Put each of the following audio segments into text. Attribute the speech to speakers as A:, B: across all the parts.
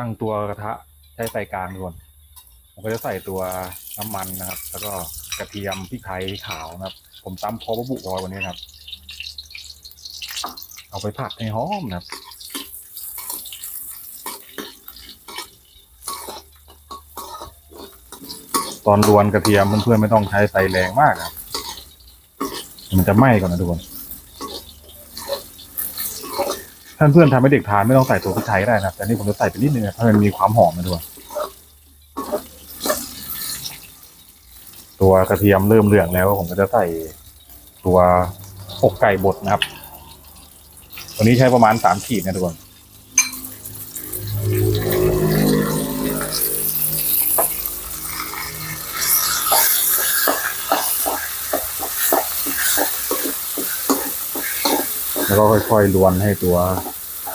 A: ตั้งตัวกระทะใช้ไฟกลางด่วนผมก็จะใส่ตัวน้ำมันนะครับ แล้วก็กระเทียมพริกไทยขาวนะครับ ผมตำพอประบุรอยวันนี้ครับ เอาไปผัดให้หอมนะครับตอนรวนกระเทียมเพื่อนๆไม่ต้องใช้ไฟแรงมากครับ มันจะไหม้ก่อนนะทุกคน ท่านเพื่อนทำให้เด็กทานไม่ต้องใส่ตัวพริกไทยก็ได้นะครับแต่นี่ผมจะใส่ไปนิดนึงนะเพราะมันมีความหอมนะทุกคนตัวกระเทียมเริ่มเหลืองแล้ว ผมก็จะใส่ตัวอกไก่บดนะครับ วันนี้ใช้ประมาณสามขีดนะทุกคน แล้วก็ค่อยๆลวนให้ตัว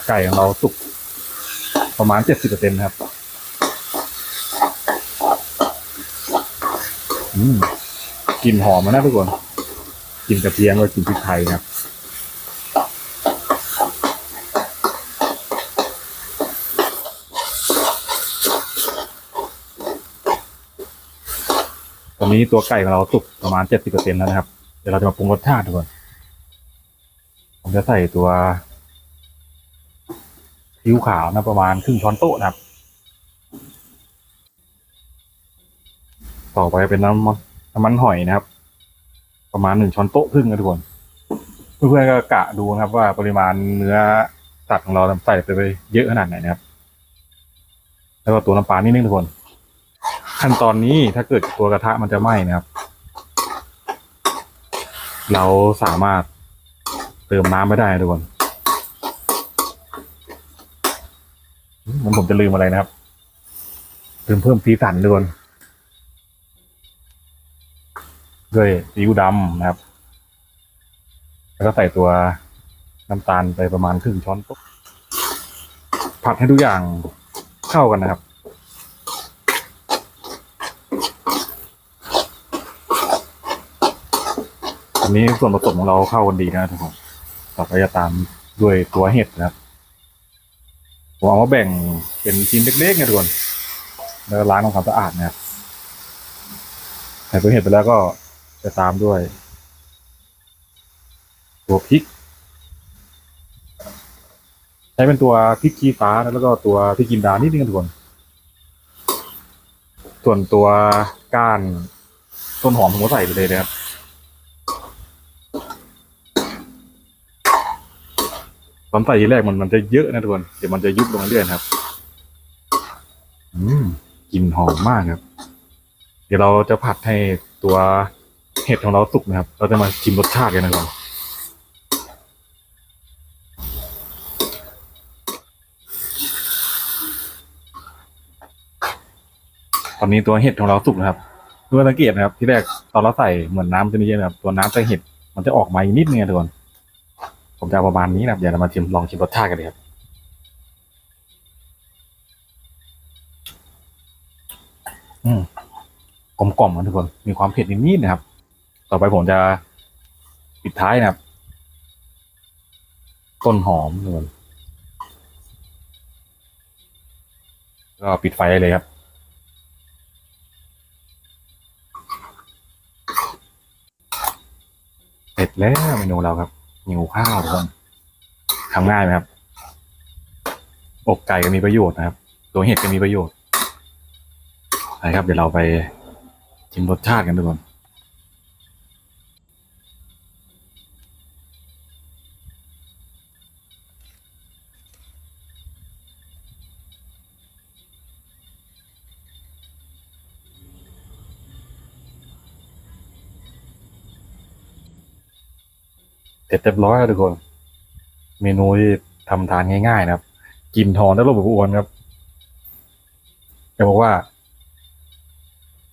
A: ไก่ของเราสุกประมาณเจ็ดสิบเปอร์เซ็นต์ครับ อืมกลิ่นหอมมานะทุกคนกลิ่นกระเทียมกับกลิ่นพริกไทยครับตอนนี้ตัวไก่ของเราสุกประมาณเจ็ดสิบเปอร์เซ็นต์แล้วนะครับ เดี๋ยวเราจะมาปรุงรสชาติทุกคน ผมจะใส่ตัวซีอิ๊วขาวนะประมาณครึ่งช้อนโต๊ะนะครับ ต่อไปเป็นน้ำมันน้ำมันหอยนะครับ ประมาณหนึ่งช้อนโต๊ะครึ่งนะทุกคน เพื่อนๆก็กะดูนะครับ ว่าปริมาณเนื้อสัตว์ของเราใส่ไปเยอะขนาดไหนนะครับ แล้วก็ตัวน้ำปลานิดนึงทุกคน ขั้นตอนนี้ถ้าเกิดตัวกระทะมันจะไหม้นะครับ เราสามารถ เติมน้ำไม่ได้ทุกคนมันผมจะลืมอะไรนะครับเติมเพิ่มสีสันทุกคนด้วยซีอิ๊วดำนะครับ แล้วก็ใส่ตัวน้ำตาลไปประมาณครึ่งช้อนโต๊ะผัดให้ทุกอย่างเข้ากันนะครับอันนี้ส่วนผสมของเราเข้ากันดีนะทุกคน ต่อไปจะตามด้วยตัวเห็ดนะครับผมเอามาแบ่งเป็นชิ้นเล็กๆนี่ยทุกคนแล้วล้างทำความสะอาดนะครับใส่ตัวเห็ดไปแล้วก็จะตามด้วย ตัวพริก ใช้เป็นตัวพริกขี้ฟ้านะแล้วก็ตัวพริกกินดานิดนึงนะทุกคนส่วนตัวก้านต้นหอมผมก็ใส่ไปเลยนะครับ ตอนใส่ทีแรกมันมันจะเยอะนะทุกคนเดี๋ยวมันจะยุบลงเรื่อยๆนะครับ อืมกลิ่นหอมมากครับ เดี๋ยวเราจะผัดให้ตัวเห็ดของเราสุกนะครับ เราจะมาชิมรสชาติกันนะครับตอนนี้ตัวเห็ดของเราสุกนะครับดูสังเกตนะครับ ที่แรกตอนเราใส่เหมือนน้ำจะมีเยอะนะครับ ตัวน้ำจากเห็ดมันจะออกมาอีกนิดนึงนะทุกคน ผมจะประมาณนี้นะครับเดี๋ยวเรามาชิมลองชิมรสชาติกันเลยครับอืมกลมกล่อมนะทุกคนมีความเผ็ดนิดๆนะครับ ต่อไปผมจะปิดท้ายนะครับ ต้นหอมทุกคนก็ปิดไฟได้เลยครับเสร็จแล้วเมนูเราครับ หิวข้าวทุกคนทำง่ายไหมครับอกไก่ก็มีประโยชน์นะครับ ตัวเห็ดก็มีประโยชน์ไปครับ เดี๋ยวเราไปชิมรสชาติกันทุกคน เสร็จเรียบร้อยแล้วทุกคน เมนูที่ทำทานง่ายๆนะครับ กินทองแล้วรบบอ้วนครับจะบอกว่า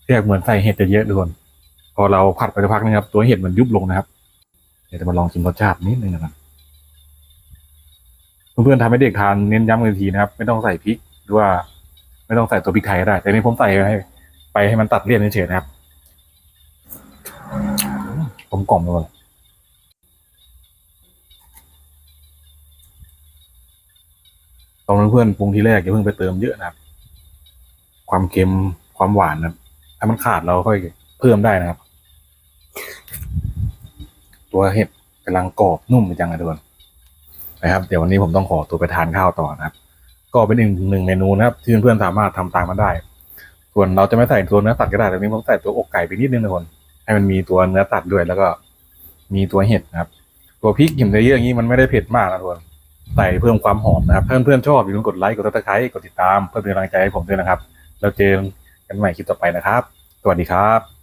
A: เรียกเหมือนใส่เห็ดจะเยอะทุกคน พอเราผัดไปสักพักนะครับ ตัวเห็ดมันยุบลงนะครับ เดี๋ยวจะมาลองชิมรสชาตินิดนึงนะครับเพื่อนๆทำให้เด็กทานเน้นย้ำกันทีนะครับ ไม่ต้องใส่พริกหรือว่า ไม่ต้องใส่ตัวพริกไทยก็ได้ แต่นี่ผมใส่ให้ไปให้มันตัดเลี่ยนเฉยๆนะครับผมกล่อมเลย ตอนเพื่อนปรุงทีแรกอย่าเพิ่งไปเติมเยอะนะครับ ความเค็มความหวานนะครับ ถ้ามันขาดเราค่อยเพิ่มได้นะครับ ตัวเห็ดกำลังกรอบนุ่มจังเลยทุกคนนะครับ เดี๋ยววันนี้ผมต้องขอตัวไปทานข้าวต่อนะครับ ก็เป็นอีกหนึ่งเมนูนะครับ ที่เพื่อนๆสามารถทำตามมันได้ ส่วนเราจะไม่ใส่ตัวเนื้อสัตว์ก็ได้แต่นี้ผมใส่ตัวอกไก่ไปนิดนึงทุกคนให้มันมีตัวเนื้อสัตว์ด้วยแล้วก็มีตัวเห็ดนะครับ ตัวพริกหิมเยอะอย่างนี้มันไม่ได้เผ็ดมากนะทุกคน ใส่เพิ่มความหอมนะครับเพื่อนๆชอบอย่าลืมกดไลค์กดติดตามกดติดตามเพื่อเป็นกำลังใจให้ผมด้วยนะครับ แล้วเจอกันใหม่คลิปต่อไปนะครับ สวัสดีครับ